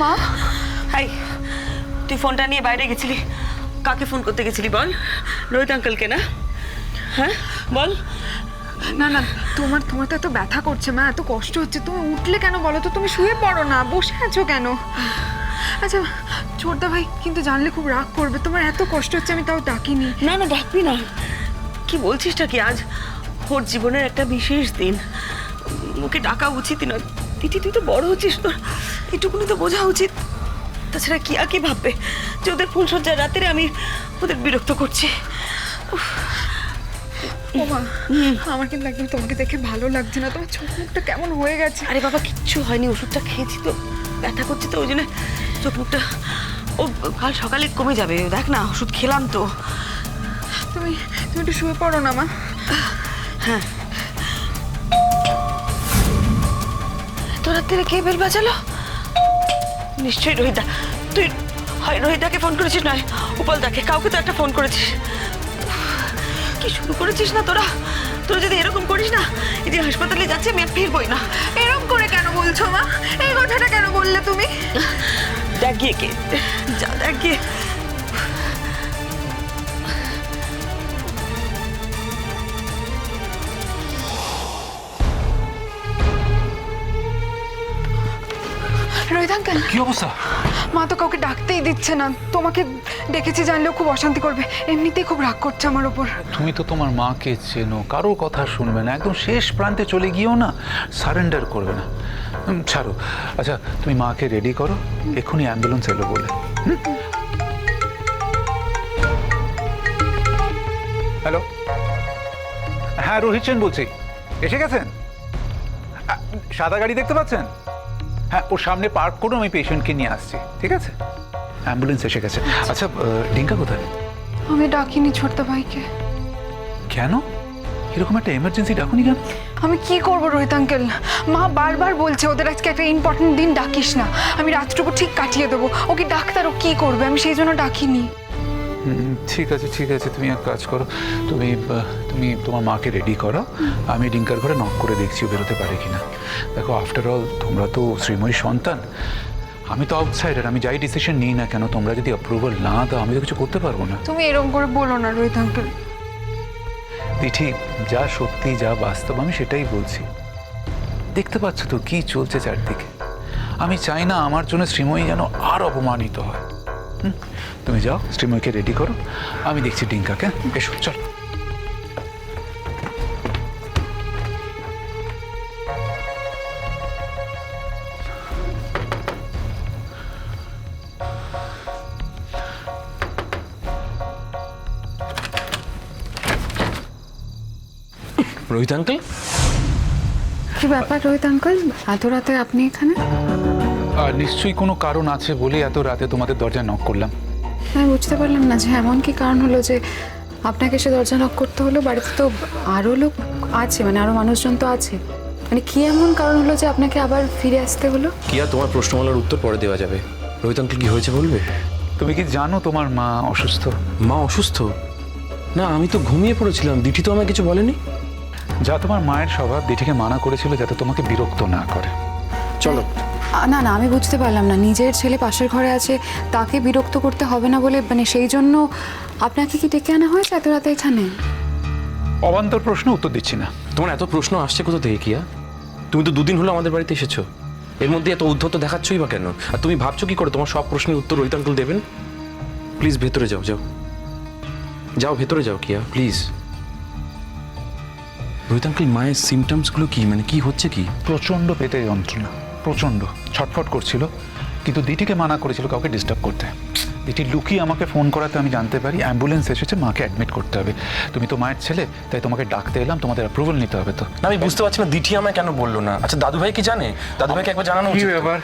মা? হাই তুই ফোনটা নিয়ে বাইরে গেছিলি? কাকে ফোন করতে গেছিলি বল? রোহিত আঙ্কেলকে না? হ্যাঁ বল। না না তোমার তোমার তো এত ব্যথা করছে মা এত কষ্ট হচ্ছে। তুমি উঠলে কেন বলো তো? তুমি শুয়ে পড়ো না বসে আছো কেন? আচ্ছা ছোটদা ভাই কিন্তু জানলে খুব রাগ করবে। তোমার এত কষ্ট হচ্ছে আমি তাও ডাকিনি। না না ডাকবি না। কি বলছিসটা কি আজ? ওর জীবনের একটা বিশেষ দিন। ওকে ডাকা উচিত না দিদি তুই তো বড় হচ্ছিস তোর। এটুকুনি তো বোঝা উচিত। তাছাড়া কি আর কি ভাববে? যে ওদের ফুলসজ্জার রাতের আমি ওদের বিরক্ত করছি। ও মা আমার কিন্তু একদম তোমাকে দেখে ভালো লাগছে না। তোমার চোখ মুখটা কেমন হয়ে গেছে। আরে বাবা কিচ্ছু হয়নি ওষুধটা খেয়েছি তো। ব্যথা করছে তো ওই জন্য চোখ মুখটা ও কাল সকালে কমে যাবে। দেখ না ওষুধ খেলাম তো। তুমি তুমি একটু শুয়ে পড়ো না মা। হ্যাঁ। তোর থেকে কে বেল বাজালো? নিশ্চয়ই রোহিতা। তুই হয় রোহিতাকে ফোন করেছিস নয় উপলদাকে। কাউকে তো একটা ফোন করেছিস। কি শুরু করেছিস না তোরা? তোরা যদি এরকম করিস না এই যে হাসপাতালে যাচ্ছে আমি আর ফিরবই না। এরকম করে কেন বলছো মা? এই কথাটা কেন বললে তুমি? দেখ গিয়ে কে? যা দেখ রোহিত আঙ্কেল কি অবস্থা? মা তো কাউকে ডাকতেই দিচ্ছে না। তোমাকে ডেকেছে জানলেও খুব অশান্তি করবে। এমনিতেই খুব রাগ করছে আমার ওপর। তুমি তো তোমার মাকে চেনো কারোর কথা শুনবে না একদম শেষ প্রান্তে চলে গিয়েও না সারেন্ডার করবে না। হুম, ছাড়ো। আচ্ছা তুমি মাকে রেডি করো এক্ষুনি অ্যাম্বুলেন্স এলো বলে। হ্যালো? হ্যাঁ রোহিত সেন বলছি। এসে গেছেন? আ, সাদা গাড়ি দেখতে পাচ্ছেন? হ্যাঁ ওর সামনে পার্ক করুন আমি পেশেন্টকে নিয়ে আসছি ঠিক আছে? অ্যাম্বুলেন্স এসে গেছে। আচ্ছা ডিঙ্কা কোথায়? আমি ডাকিনি ছোটদা ভাইকে। কেন? এরকম একটা এমার্জেন্সি ডাকুনি কেন? আমি কি করব রোহিত আঙ্কেল মা বারবার বলছে ওদের আজকে একটা ইম্পর্টেন্ট দিন ডাকিস না। আমি রাতটুকু ঠিক কাটিয়ে দেবো। ওকে ডাক্তার ও কি করবে? আমি সেই জন্য ডাকিনি। ঠিক আছে ঠিক আছে তুমি এক কাজ করো। তুমি তুমি তোমার মাকে রেডি করো। আমি ডিঙ্কার ঘরে নক করে দেখছি ও বেরোতে পারে কিনা। দেখো আফটার অল তোমরা তো শ্রীময়ী সন্তান। আমি তো আউটসাইডার আমি যাই ডিসিশন নিই না কেন তোমরা যদি অ্যাপ্রুভাল না দাও আমি তো কিছু করতে পারব না। তুমি এরকম করে বলো না রোহিত আঙ্কেল ঠিক যা সত্যি যা বাস্তব আমি সেটাই বলছি। দেখতে পাচ্ছ তো কি চলছে চারদিকে। আমি চাই না আমার জন্য শ্রীময়ী যেন আর অপমানিত হয়? তুমি যাও শ্রীময়ীকে রেডি করো। আমি দেখছি ডিঙ্কাকে। এসো চল। রোহিত আঙ্কেল কি ব্যাপার রোহিত আঙ্কেল এত রাতে আপনি এখানে? নিশ্চয়ই কোনো কারণ আছে বলে এত রাতে তোমাদের দরজা নক করলাম। আমি বুঝতে পারলাম না যে এমন কি কারণ হলো যে আপনাকে সে দরজা নক করতে হলো বাড়িতে তো আরও লোক আছে মানে আরও মানুষজন তো আছে। মানে কি এমন কারণ হলো যে আপনাকে আবার ফিরে আসতে হলো? কি আর তোমার প্রশ্নমালার উত্তর পরে দেওয়া যাবে? রোহিত আঙ্কেল কি হয়েছে বলবে? তুমি কি জানো তোমার মা অসুস্থ? মা অসুস্থ? না আমি তো ঘুমিয়ে পড়েছিলাম। দিঠি তো আমায় কিছু বলেনি? যা তোমার মায়ের স্বভাব দিঠিকে মানা করেছিল যাতে তোমাকে বিরক্ত না করে। চলো না না আমি বুঝতে পারলাম না। নিজের ছেলে পাশের ঘরে আছে তাকে বিরক্ত করতে হবে না বলে মানে সেই জন্য আপনাকে কি ডেকে আনা হয়েছে এত রাতে এখানে? অবান্তর প্রশ্ন উত্তর দিচ্ছি না। তোমার এত প্রশ্ন আসছে কোথা থেকে কিয়া? তুমি তো দুদিন হলো আমাদের বাড়িতে এসেছ। এর মধ্যে এত উদ্ধত দেখাচ্ছই বা কেন? আর তুমি ভাবছ কি করে তোমার সব প্রশ্নের উত্তর রোহিত আঙ্কেল দেবেন? প্লিজ ভেতরে যাও যাও। যাও ভেতরে যাও কিয়া প্লিজ রোহিত আঙ্কেল মায়ের সিমটমসগুলো কি? মানে কি হচ্ছে কি? প্রচণ্ড পেটে যন্ত্রণা প্রচণ্ড। ছটফট করছিল কিন্তু দিটিকে মানা করেছিল কাউকে ডিস্টার্ব করতে। দিটি লুকিয়ে আমাকে ফোন করাতে আমি জানতে পারি অ্যাম্বুলেন্স এসেছে মাকে অ্যাডমিট করতে হবে। তুমি তো মায়ের ছেলে তাই তোমাকে ডাকতে এলাম তোমাদের অ্যাপ্রুভাল নিতে হবে তো। না আমি বুঝতে পারছি না দিটি আমায় কেন বলল না? আচ্ছা দাদু ভাই কি জানে? দাদু ভাইকে একবার জানানো কি উচিত। ব্যাপার?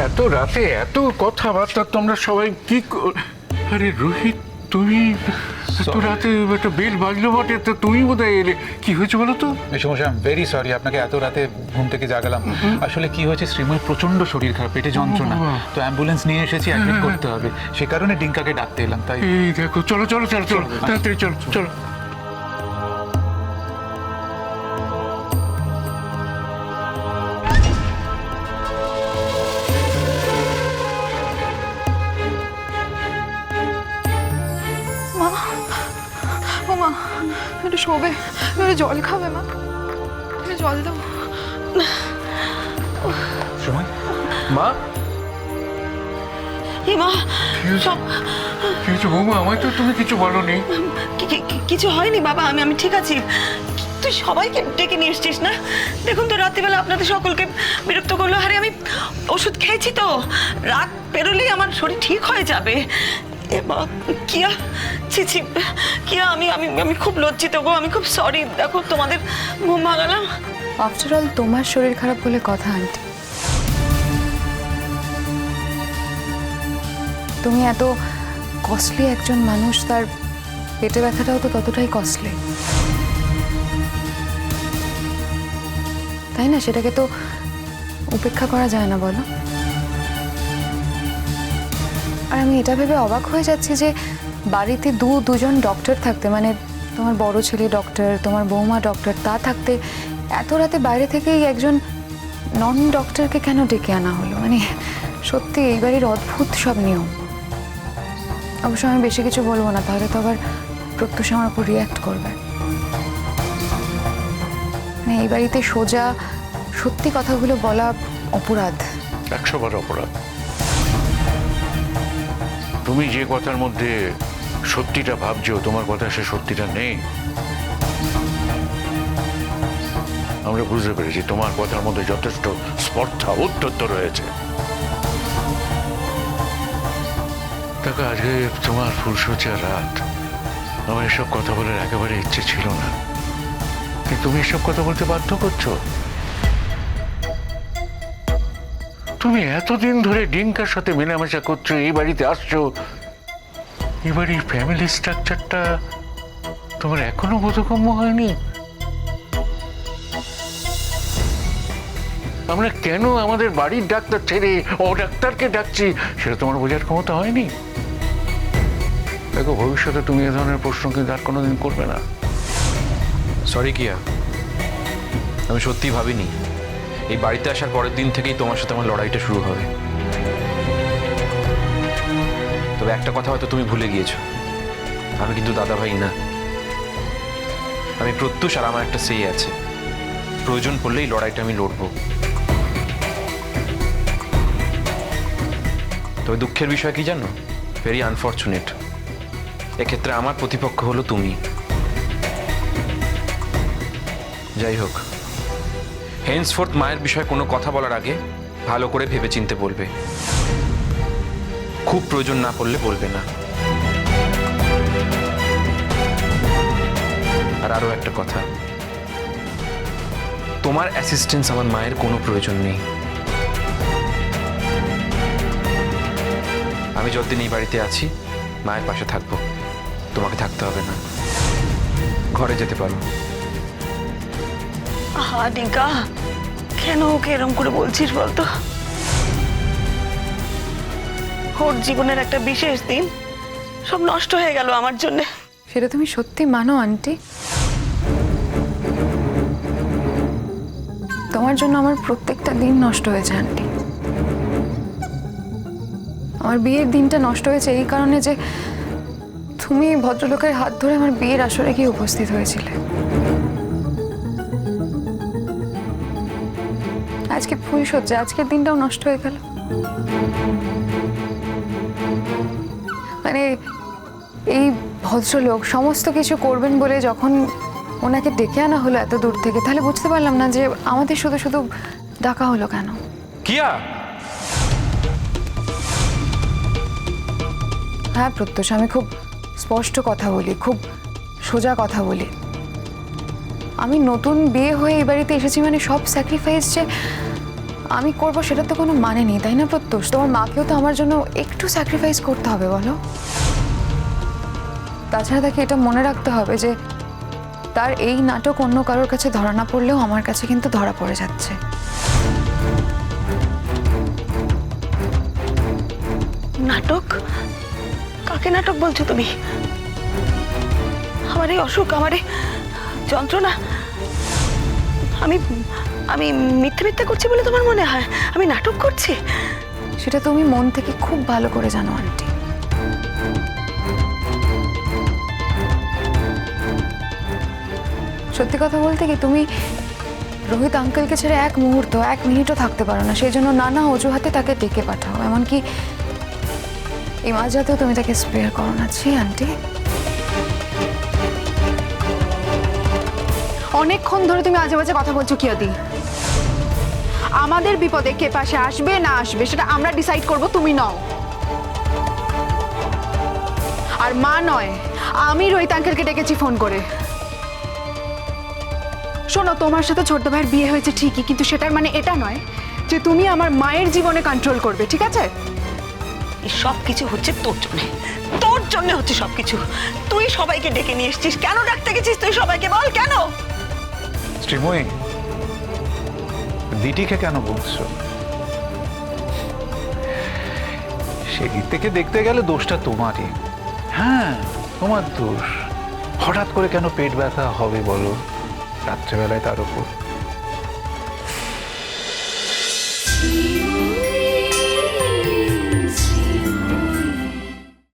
এত রাতে এত কথাবার্তা তোমরা সবাই কি কর- আরে রোহিত তুমি এত রাতে একটা বেল বাজলো বটে তো তুমি বোধহয় এলে। কি হয়েছে বলো তো? মেসমশাই আই ভেরি সরি আপনাকে এত রাতে ঘুম থেকে জাগালাম। আসলে কি হয়েছে শ্রীময় প্রচণ্ড শরীর খারাপ পেটে যন্ত্রণা। তো অ্যাম্বুলেন্স নিয়ে এসেছি অ্যাডমিট করতে হবে। সে কারণে ডিঙ্কাকে ডাকতে এলাম তাই। এই দেখো চলো চলো চলো চলো। তাড়াতাড়ি চলো চলো। শোবে। এবারে জল খাবে মা। এবারে জল দাও সময়? মা? মা সব কি হয়েছে বৌমা? আমায় তো তুমি কিছু বলনি। কিছু হয়নি বাবা আমি আমি ঠিক আছি। তুই সবাইকে ডেকে নিয়ে এসছিস না? দেখুন তো রাত্রিবেলা আপনাদের সকলকে বিরক্ত করল। আরে আমি ওষুধ খেয়েছি তো। রাত পেরোলেই আমার শরীর ঠিক হয়ে যাবে। মা, কিয়া? ছি ছি, কিয়া, আমি আমি আমি খুব লজ্জিত গো, আমি খুব সরি দেখো, তোমাদের ঘুম ভাগালাম আফটার অল তোমার শরীর খারাপ বলে কথা আন্টি তুমি এত কস্টলি একজন মানুষ, তার পেটে ব্যথাটাও তো ততটাই কস্টলি তাই না? সেটাকে তো উপেক্ষা করা যায় না, বলো। আর আমি এটা ভেবে অবাক হয়ে যাচ্ছি যে বাড়িতে দু, দুজন ডক্টর থাকতে মানে তোমার বড় ছেলে ডক্টর তোমার বৌমা ডক্টর তা থাকতে এত রাতে বাইরে থেকেই একজন নন ডক্টরকে কেন ডেকে আনা হলো? মানে সত্যি এই বাড়ির অদ্ভুত সব নিয়ম। অবশ্য আমি বেশি কিছু বলব না, তাহলে তো আবার প্রত্যুষ আমার উপর রিয়্যাক্ট করবে। মানে এই বাড়িতে সোজা সত্যি কথাগুলো বলা অপরাধ। একশো বার অপরাধ। তুমি যে কথার মধ্যে সত্যিটা ভাবছ, তোমার কথা সে সত্যিটা নেই। আমরা বুঝতে পেরেছি তোমার কথার মধ্যে যথেষ্ট স্পর্ধা উত্তত্ব রয়েছে। তাকে আজকে তোমার ফুলসজ্জা রাত। আমার এসব কথা বলার একেবারে ইচ্ছে ছিল না। তুমি এসব কথা বলতে বাধ্য করছ। তুমি এতদিন ধরে ডিঙ্কার সাথে মেলামেশা করছ, এই বাড়িতে আসছো। এবার এই ফ্যামিলি স্ট্রাকচারটা তোমার এখনও বোধগম্য হয়নি? আমরা কেন আমাদের বাড়ির ডাক্তার ছেড়ে ও ডাক্তারকে ডাকছি, সেটা তোমার বোঝার ক্ষমতা হয়নি? দেখো, ভবিষ্যতে তুমি এ ধরনের প্রশ্ন কিন্তু আর কোনোদিন করবে না। সরি কিয়া আমি সত্যিই ভাবিনি। এই বাড়িতে আসার পরের দিন থেকেই তোমার সাথে আমার লড়াইটা শুরু হবে। তবে একটা কথা হয়তো তুমি ভুলে গিয়েছো। আমি কিন্তু দাদা ভাই না। আমি প্রত্যুষ আর আমার একটা সেই আছে। প্রয়োজন পড়লেই লড়াইটা আমি লড়বো। তবে দুঃখের বিষয় কি জানো? ভেরি আনফর্চুনেট এক্ষেত্রে আমার প্রতিপক্ষ হলো তুমি। যাই হোক হেন্সফোর্থ মায়ের বিষয়ে কোনো কথা বলার আগে ভালো করে ভেবে চিনতে বলবে। খুব প্রয়োজন না পড়লে বলবে না। আর আরও একটা কথা। তোমার অ্যাসিস্ট্যান্স আমার মায়ের কোনো প্রয়োজন নেই। আমি যতদিন এই বাড়িতে আছি, মায়ের পাশে থাকব। তোমাকে থাকতে হবে না। ঘরে যেতে পারো। আহা ডিঙ্কা কেন ওকে এরম করে বলছিস বলতো? ওর জীবনের একটা বিশেষ দিন সব নষ্ট হয়ে গেল আমার জন্যে। সেটা তুমি সত্যি মানো, আন্টি। তোমার জন্য আমার প্রত্যেকটা দিন নষ্ট হয়েছে, আন্টি। আমার বিয়ের দিনটা নষ্ট হয়েছে এই কারণে যে তুমি ভদ্রলোকের হাত ধরে আমার বিয়ের আসরে গিয়ে উপস্থিত হয়েছিলে। আজকে ফুল সজ্জা আজকের দিনটাও নষ্ট হয়ে গেল। মানে এই ভদ্রলোক সমস্ত কিছু করবেন বলে যখন ওনাকে ডেকে আনা হলো এত দূর থেকে তাহলে বুঝতে পারলাম না যে আমাদের শুধু শুধু ডাকা হলো কেন? কিয়া? হ্যাঁ প্রত্যুষ আমি খুব স্পষ্ট কথা বলি খুব সোজা কথা বলি। আমি নতুন বিয়ে হয়ে এই বাড়িতে এসেছি মানে সব স্যাক্রিফাইস যে আমি করব সেটা তো কোনো মানে নেই, তাই না প্রত্যুষ? তোমার মাকেও তো আমার জন্য একটু স্যাক্রিফাইস করতে হবে, বলো। তাছাড়া তাকে এটা মনে রাখতে হবে যে, তার এই নাটক অন্য কারোর কাছে ধরা না পড়লেও আমার কাছে কিন্তু ধরা পড়ে যাচ্ছে। নাটক? কাকে নাটক বলছো তুমি? আমার এই অসুখ, আমার এই যন্ত্রণা। আমি আমি মিথ্যে মিথ্যে করছি বলে তোমার মনে হয়? আমি নাটক করছি? সেটা তুমি মন থেকে খুব ভালো করে জানো, আন্টি। সত্যি কথা বলতে কি, তুমি রোহিত আঙ্কেলকে ছেড়ে এক মুহূর্ত, এক মিনিটও থাকতে পারো না। সেই জন্য নানা অজুহাতে তাকে ডেকে পাঠাও। এমনকি এই মাঝরাতেও তুমি তাকে স্প্রেয়ার করো না। ছি, আন্টি। অনেকক্ষণ ধরে তুমি আজে বাজে কথা বলছো, কিয়দি। আমাদের বিপদে কে পাশে আসবে না আসবে সেটা আমরা ডিসাইড করব তুমি নও। আর মা নয় আমি রোহিত আঙ্কেলকে ডেকেছি ফোন করে। শোনো তোমার সাথে ছোট্ট ভাইয়ের বিয়ে হয়েছে ঠিকই কিন্তু সেটার মানে এটা নয় যে তুমি আমার মায়ের জীবনে কন্ট্রোল করবে ঠিক আছে? এই সব কিছু হচ্ছে তোর জন্য। তোর জন্য হচ্ছে সব কিছু তুই সবাইকে ডেকে নিয়ে এসেছিস। কেন ডাকতে গেছিস তুই সবাইকে বল কেন? শ্রীময়ী দিটিকে কেন বলছো? সেদিক থেকে দেখতে গেলে দোষটা তোমারই। হ্যাঁ তোমার দোষ। হঠাৎ করে কেন পেট ব্যথা হবে বলো? রাত্রেবেলায় তার উপর।